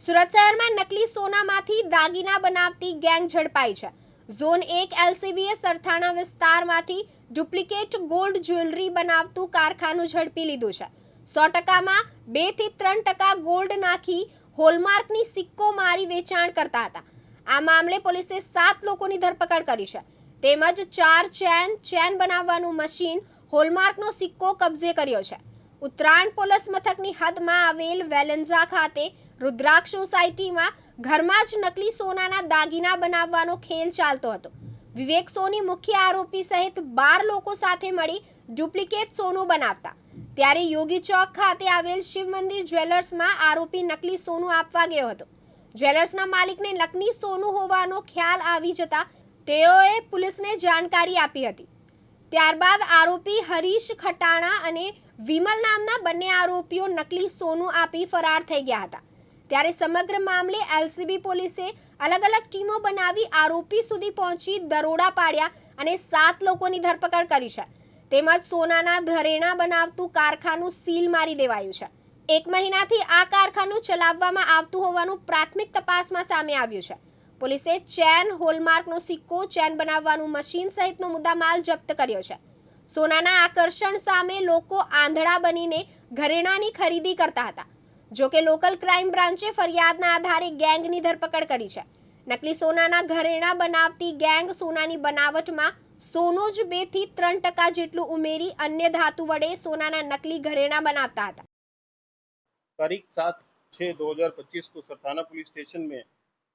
સુરત શહેરમાં નકલી સોનામાંથી દાગીના બનાવતી ગેંગ ઝડપાઈ છે. ઝોન એક એલસીબીએ સરથાણા વિસ્તારમાંથી ડુપ્લિકેટ ગોલ્ડ જ્વેલરી બનાવતું કારખાનું ઝડપી લીધું છે. સો ટકામાં બેથી ત્રણ ટકા ગોલ્ડ નાખી હોલમાર્કની સિક્કો મારી વેચાણ કરતા હતા. આ મામલે પોલીસે સાત લોકોની ધરપકડ કરી છે. તેમજ ચાર ચેન ચેન બનાવવાનું મશીન હોલમાર્કનો સિક્કો કબજે કર્યો છે. ઉત્તરાયણ પોલીસ મથકની હદમાં આવેલ વેલેન્ઝા ખાતે રુદ્રાક્ષ સોસાયટીમાં ઘરમાં જ નકલી સોનાના દાગીના બનાવવાનો ખેલ ચાલતો હતો. વિવેક સોની મુખ્ય આરોપી સહિત બાર લોકો સાથે મળી ડુપ્લિકેટ સોનું બનાવતા. ત્યારે યોગી ચોક ખાતે આવેલ શિવ મંદિર જ્વેલર્સમાં આરોપી નકલી સોનું આપવા ગયો હતો. જ્વેલર્સના માલિકને નકલી સોનું હોવાનો ખ્યાલ આવી જતા તેઓએ પોલીસને જાણકારી આપી હતી. ત્યારબાદ આરોપી હરીશ ખટાણા અને વિમલ નામના બંને આરોપીઓ નકલી સોનું આપી ફરાર થઈ ગયા હતા. ત્યારે સમગ્ર મામલે એલસીબી પોલીસે અલગ અલગ ટીમો બનાવી આરોપી સુધી પહોંચી દરોડા પાડ્યા અને સાત લોકોની ધરપકડ કરી છે. તેમજ સોનાના ધરેણા બનાવતું કારખાનું સીલ મારી દેવાયું છે. એક મહિનાથી આ કારખાનું ચલાવવામાં આવતું હોવાનું પ્રાથમિક તપાસમાં સામે આવ્યું છે. પોલીસે ચેન હોલમાર્કનો સિક્કો ચેન બનાવવાનું મશીન સહિતનો મુદ્દામાલ જપ્ત કર્યો છે સોનાના આકર્ષણ સામે લોકો આંધળા બનીને ઘરેણાની ખરીદી કરતા હતા જો કે લોકલ ક્રાઇમ બ્રાન્ચે ફરિયાદના આધારે ગેંગની ધરપકડ કરી છે નકલી સોનાના ઘરેણા બનાવતી ગેંગ સોનાની બનાવટમાં સોનું જ બે થી ત્રણ ટકા જેટલું ઉમેરી અન્ય ધાતુ વડે સોનાના નકલી ઘરેણા બનાવતા હતા तारीख सात छः दो हज़ार पच्चीस को सरथाना पुलिस स्टेशन में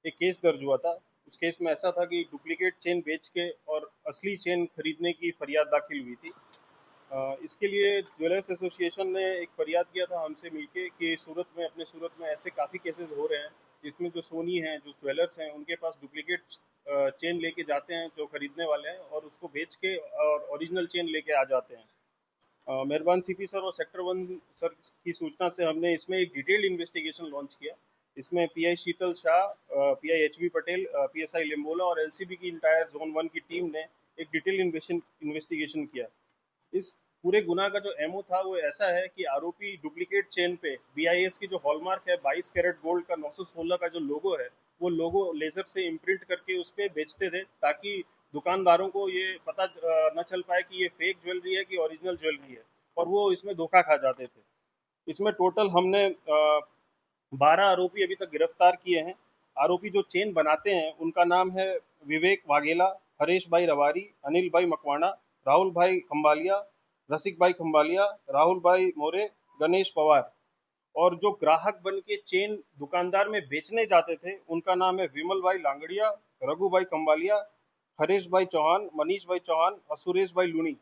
एक केस दर्ज हुआ था। उस केस में ऐसा था कि डुप्लीकेट चेन बेच के और असली चेन खरीदने की फरियाद दाखिल हुई थी। इसके लिए ज्वेलर्स एसोसिएशन ने एक फरियाद किया था हमसे मिलके कि सूरत में, अपने सूरत में ऐसे काफ़ी केसेस हो रहे हैं, जिसमें जो सोनी हैं, जो ज्वेलर्स हैं, उनके पास डुप्लीकेट चेन लेके जाते हैं, जो खरीदने वाले हैं, और उसको बेच के और ओरिजिनल चेन लेके आ जाते हैं। मेहरबान सीपी सर और सेक्टर वन सर की सूचना से हमने इसमें एक डिटेल्ड इन्वेस्टिगेशन लॉन्च किया। इसमें PI Sheetal Shah PI H B Patel PSI Limbola और एलसीबी की इंटायर जोन वन की टीम ने एक डिटेल इन्वेस्टिगेशन किया। इस पूरे गुना का जो एमओ था, वो ऐसा है कि आरोपी डुप्लीकेट चेन पे बीआईएस की जो हॉलमार्क है 22 कैरेट गोल्ड का 916 का जो लोगो है, वो लोगो लेजर से इम्प्रिंट करके उस पर बेचते थे, ताकि दुकानदारों को ये पता न चल पाए कि ये फेक ज्वेलरी है कि ओरिजिनल ज्वेलरी है। और वो इसमें धोखा खा जाते थे। इसमें टोटल हमने बारह आरोपी अभी तक गिरफ़्तार किए हैं। आरोपी जो चेन बनाते हैं, उनका नाम है विवेक वाघेला हरेश भाई रवारी, अनिल भाई मकवाणा, राहुल भाई खम्बालिया रसिक भाई खम्बालिया राहुल भाई मोरे, गणेश पवार। और जो ग्राहक बन के चेन दुकानदार में बेचने जाते थे, उनका नाम है विमल भाई लांगड़िया, रघु भाई खम्बालिया हरेश भाई चौहान, मनीष भाई चौहान और सुरेश भाई लुनी।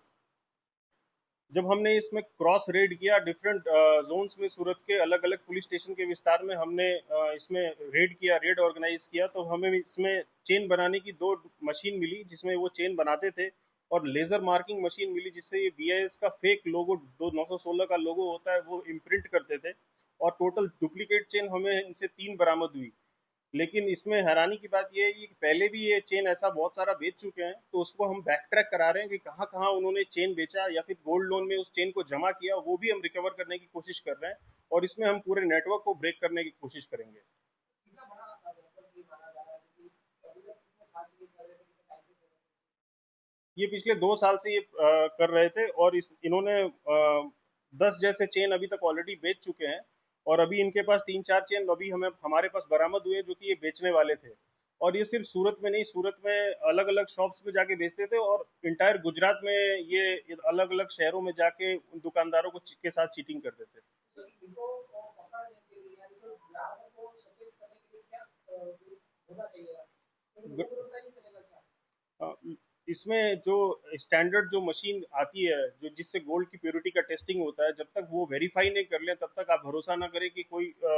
जब हमने इसमें क्रॉस रेड किया डिफरेंट जोन्स में सूरत के अलग अलग पुलिस स्टेशन के विस्तार में हमने इसमें रेड किया रेड ऑर्गेनाइज किया तो हमें इसमें चेन बनाने की दो मशीन मिली, जिसमें वो चेन बनाते थे, और लेजर मार्किंग मशीन मिली, जिससे ये बीआईएस का फेक लोगो दो नौ का लोगो होता है, वो इम्प्रिंट करते थे, और टोटल डुप्लीकेट चेन हमें इनसे तीन बरामद हुई। लेकिन इसमें हैरानी की बात यह है कि पहले भी ये चेन ऐसा बहुत सारा बेच चुके हैं तो उसको हम बैक ट्रैक करा रहे हैं कि कहाँ कहाँ उन्होंने चेन बेचा या फिर गोल्ड लोन में उस चेन को जमा किया, वो भी हम रिकवर करने की कोशिश कर रहे हैं और इसमें हम पूरे नेटवर्क को ब्रेक करने की कोशिश करेंगे। ये पिछले दो साल से ये कर रहे थे और इस, इन्होंने दस जैसे चेन अभी तक ऑलरेडी बेच चुके हैं। और अभी इनके पास तीन चार चेन अभी हमें हमारे पास बरामद हुए जो कि ये बेचने वाले थे। और ये सिर्फ़ सूरत में नहीं सूरत में अलग अलग शॉप्स में जाके बेचते थे और इंटायर गुजरात में ये अलग अलग शहरों में जाके उन दुकानदारों को के साथ चीटिंग करते थे। तो इसमें जो स्टैंडर्ड जो मशीन आती है जो जिससे गोल्ड की प्योरिटी का टेस्टिंग होता है जब तक वो वेरीफाई नहीं कर ले तब तक आप भरोसा ना करें कि कोई अ,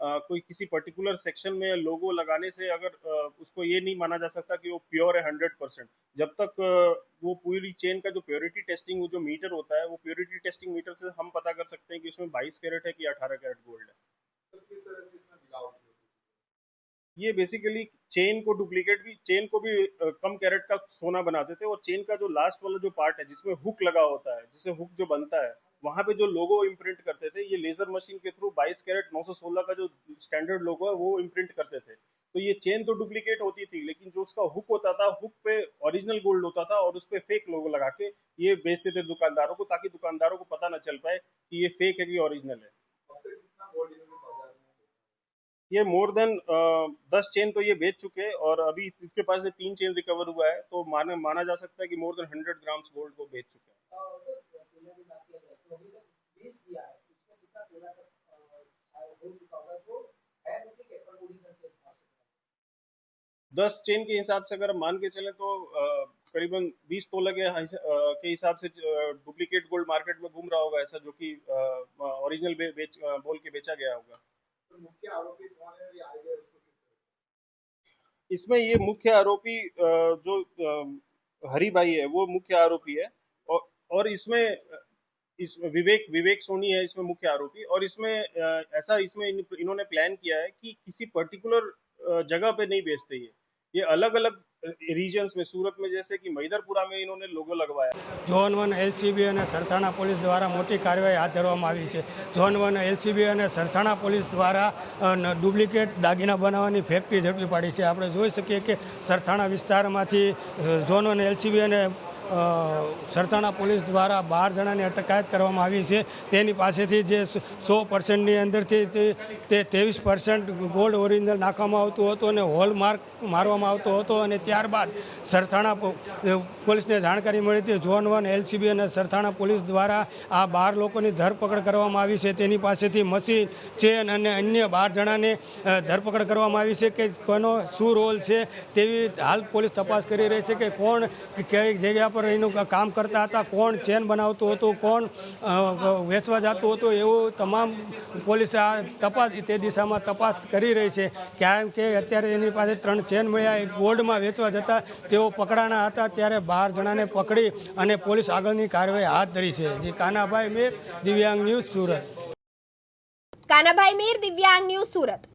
अ, कोई किसी पर्टिकुलर सेक्शन में लोगो लगाने से अगर अ, उसको ये नहीं माना जा सकता कि वो प्योर है हंड्रेड परसेंट जब तक अ, वो पूरी चेन का जो प्योरिटी टेस्टिंग जो मीटर होता है वो प्योरिटी टेस्टिंग मीटर से हम पता कर सकते हैं कि इसमें बाईस कैरेट है कि अठारह कैरेट गोल्ड है। तो किस तरह से इसमें मिलावट ये बेसिकली चेन को डुप्लीकेट भी चेन को भी कम कैरेट का सोना बनाते थे और चेन का जो लास्ट वाला जो पार्ट है, जिसमें हुक लगा होता है जिससे हुक जो बनता है, वहाँ पे जो लोगो इम्प्रिंट करते थे, ये लेजर मशीन के थ्रू 22 कैरेट 916 का जो स्टैंडर्ड लोगो है, वो इम्प्रिंट करते थे। तो ये चेन तो डुप्लीकेट होती थी, लेकिन जो उसका हुक होता था हुक पे ओरिजिनल गोल्ड होता था और उस पर फेक लोगो लगा के ये बेचते थे दुकानदारों को, ताकि दुकानदारों को पता ना चल पाए कि ये फेक है कि ओरिजिनल है अब तक कितना गोल्ड इन्होंने बाज़ार में बेचा? ये मोर देन दस चेन तो ये बेच चुके हैं और अभी इसके पास से तीन चेन रिकवर हुआ है तो माना माना जा सकता है कि more than hundred grams gold वो बेच चुके हैं। दस चेन के हिसाब से अगर मान के चले तो करीबन बीस तोला के के हिसाब से डुप्लीकेट गोल्ड मार्केट में घूम रहा होगा ऐसा जो कि ओरिजिनल बेच बोल के बेचा गया होगा। इसमें ये मुख्य आरोपी जो हरी भाई है वो मुख्य आरोपी है। और इसमें इस विवेक विवेक सोनी है इसमें मुख्य आरोपी। और इसमें ऐसा इसमें इन, इन्होंने प्लान किया है कि किसी पर्टिकुलर जगह पे नहीं बेचते ये। ये अलग अलग रीजन्स में सूरत में जैसे कि मैदरपुरा में इन्होंने लोगो लगवाया ઝોન વન એલસીબી અને સરથાણા પોલીસ દ્વારા મોટી કાર્યવાહી હાથ ધરવામાં આવી છે ઝોન વન એલસીબી અને સરથાણા પોલીસ દ્વારા અ, ન- ડુપ્લિકેટ દાગીના બનાવવાની ફેક્ટરી ઝડપી પાડી છે આપણે જોઈ શકીએ કે સરથાણા વિસ્તારમાંથી અ, ઝોન વન એલસીબી અને અ, સરથાણા પોલીસ દ્વારા બાર જણાની અટકાયત કરવામાં આવી છે તેની પાસેથી જે સો પર્સન્ટની અંદરથી તે તે ત્રેવીસ પર્સન્ટ ગોલ્ડ ઓરિજિનલ નાખવામાં આવતું હતું અને હોલમાર્ક મારવામાં આવતો હતો અને ત્યારબાદ સરથાણા પોલીસને જાણકારી મળી હતી. ઝોન વન, એલસીબી અને સરથાણા પોલીસ દ્વારા આ બાર લોકોની ધરપકડ કરવામાં આવી છે. તેની પાસેથી મશીન, ચેન અને અન્ય બાર જણાને ધરપકડ કરવામાં આવી છે કે કોનો શું રોલ છે તેવી હાલ પોલીસ તપાસ કરી રહી છે કે કોણ કઈ જગ્યા પર એનું કામ કરતા હતા, કોણ ચેન બનાવતું હતું, કોણ વેચવા જતું હતું એવું તમામ પોલીસ આ તપાસ, તે દિશામાં તપાસ કરી રહી છે. કારણ કે અત્યારે એની પાસે ત્રણ ચેન મળ્યા એ ગોલ્ડમાં વેચવા જતા તેઓ પકડાના હતા ત્યારે બાર જણાને પકડી અને પોલીસ આગળની કાર્યવાહી હાથ ધરી છે. જે, કાનાભાઈ મેર, દિવ્યાંગ ન્યૂઝ સુરત. કાનાભાઈ મીર, દિવ્યાંગ ન્યૂઝ સુરત.